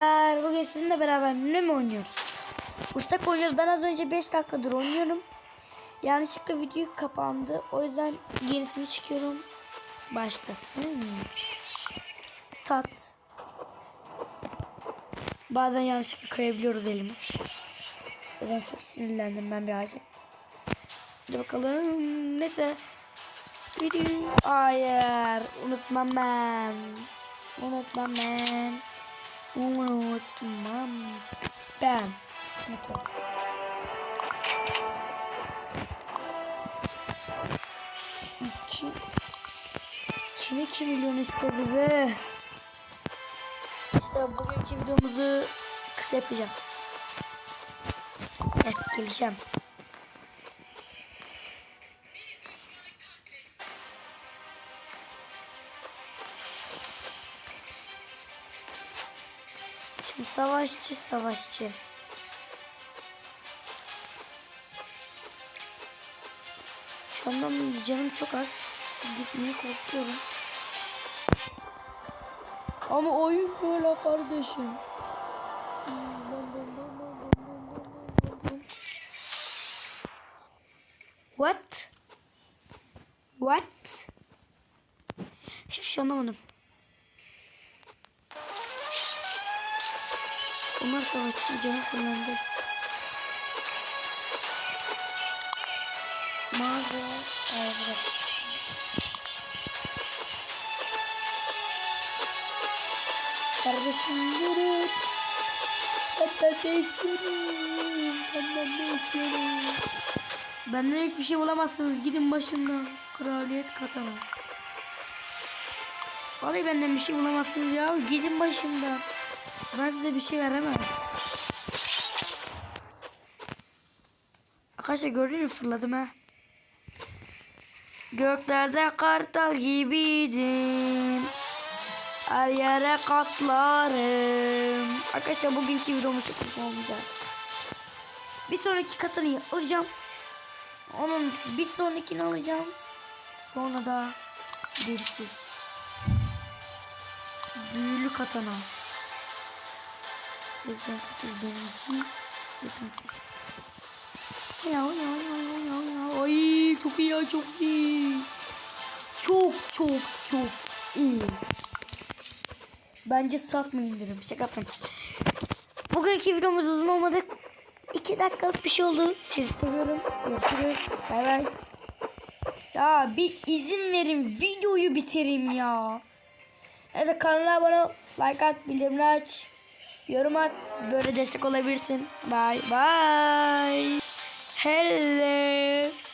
Bugün sizinle beraber ne mi oynuyoruz? Ustak oynuyoruz. Ben az önce 5 dakikadır oynuyorum. Yanlışlıkla video kapandı. O yüzden yenisini çıkıyorum. Başlasın. Sat. Bazen yanlışlıkla kayabiliyoruz elimiz. O yüzden çok sinirlendim ben birazcık. Hadi bakalım. Neyse. Video. Hayır. Unutmam ben. Unutmam ben. Unutmam ben. Unuturum. İki. Kim 2 milyon istedi be. İşte bugünkü videomuzu kısa yapacağız. Evet geleceğim. Şimdi savaşçı savaşçı. Şu anda canım çok az. Gitmeye korkuyorum. Ama oyun böyle kardeşim. What? What? Hiçbir şey anlamadım. Onlar savaşsın canı fırlandı. Mağaza ayakkabısı. Kardeşim durun. Benden ne istiyorsun? Benden ne istiyorsun? Benden hiçbir şey bulamazsınız. Gidin başımdan. Kraliyet katana. Vallahi benden bir şey bulamazsınız ya. Gidin başımdan. Ben size bir şey veremem. Arkadaşlar gördün mü fırladım ha. Göklerde kartal gibiydim. Her yere katlarım. Arkadaşlar bugünkü videomuz çok uzun olmayacak. Bir sonraki katını alacağım. Onun bir sonrakini alacağım. Sonra da gelecek. Büyülü katana. 88 benimki 78. Ya ya ya ya ya ya. Ay çok iyi ya çok iyi. Çok çok çok iyi. Bence satma indirim. Şaka yaptım. Bugünkü videomuz uzun olmadı. 2 dakikalık bir şey oldu. Sizi seviyorum. Görüşürüz. Bay bay. Ya bir izin verin. Videoyu bitireyim ya. Evet kanala abone ol. Like at. Bildirimleri aç. Yorum at. Böyle destek olabilirsin. Bye bye. Hello.